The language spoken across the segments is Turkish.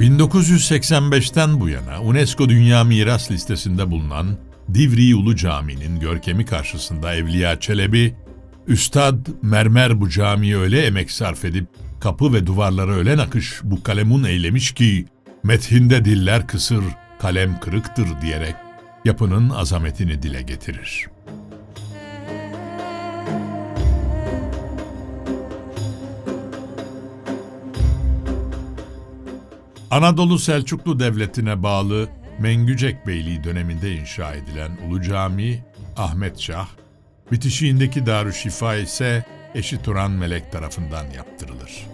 1985'ten bu yana UNESCO Dünya Miras Listesi'nde bulunan Divri Ulu Camii'nin görkemi karşısında Evliya Çelebi, Üstad mermer bu camiye öyle emek sarf edip kapı ve duvarlara öyle nakış bu kalemun eylemiş ki methinde diller kısır, kalem kırıktır diyerek yapının azametini dile getirir. Anadolu Selçuklu Devleti'ne bağlı Mengücek Beyliği döneminde inşa edilen Ulu Cami, Ahmet Şah, bitişiğindeki Darüşşifa ise eşi Turan Melek tarafından yaptırılır.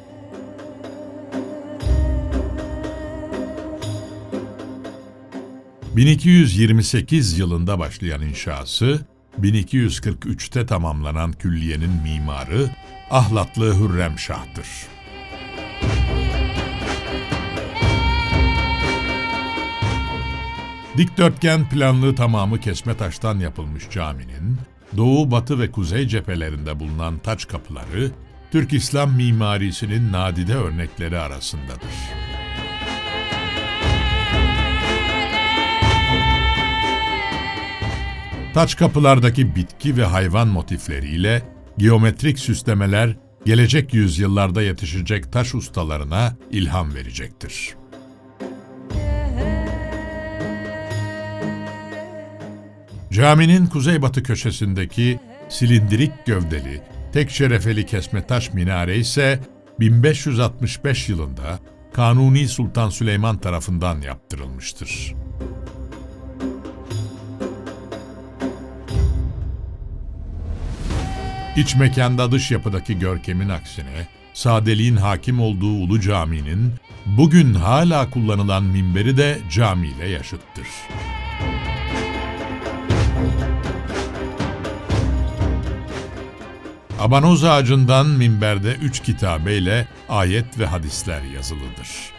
...1228 yılında başlayan inşası, 1243'te tamamlanan külliyenin mimarı Ahlatlı Hürrem Şah'tır. Dikdörtgen planlı tamamı kesme taştan yapılmış caminin, doğu, batı ve kuzey cephelerinde bulunan taç kapıları, Türk İslam mimarisinin nadide örnekleri arasındadır. Taç kapılardaki bitki ve hayvan motifleriyle geometrik süslemeler gelecek yüzyıllarda yetişecek taş ustalarına ilham verecektir. Caminin kuzeybatı köşesindeki silindirik gövdeli, tek şerefeli kesme taş minare ise 1565 yılında Kanuni Sultan Süleyman tarafından yaptırılmıştır. İç mekanda dış yapıdaki görkemin aksine, sadeliğin hakim olduğu Ulu Cami'nin bugün hala kullanılan minberi de camiyle yaşıttır. Abanoz ağacından minberde üç kitabeyle ayet ve hadisler yazılıdır.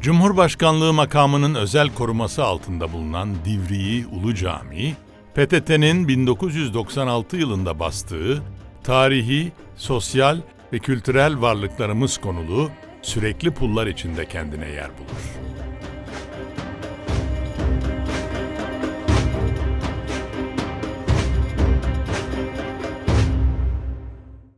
Cumhurbaşkanlığı makamının özel koruması altında bulunan Divriği Ulu Camii, PTT'nin 1996 yılında bastığı tarihi, sosyal ve kültürel varlıklarımız konulu sürekli pullar içinde kendine yer bulur.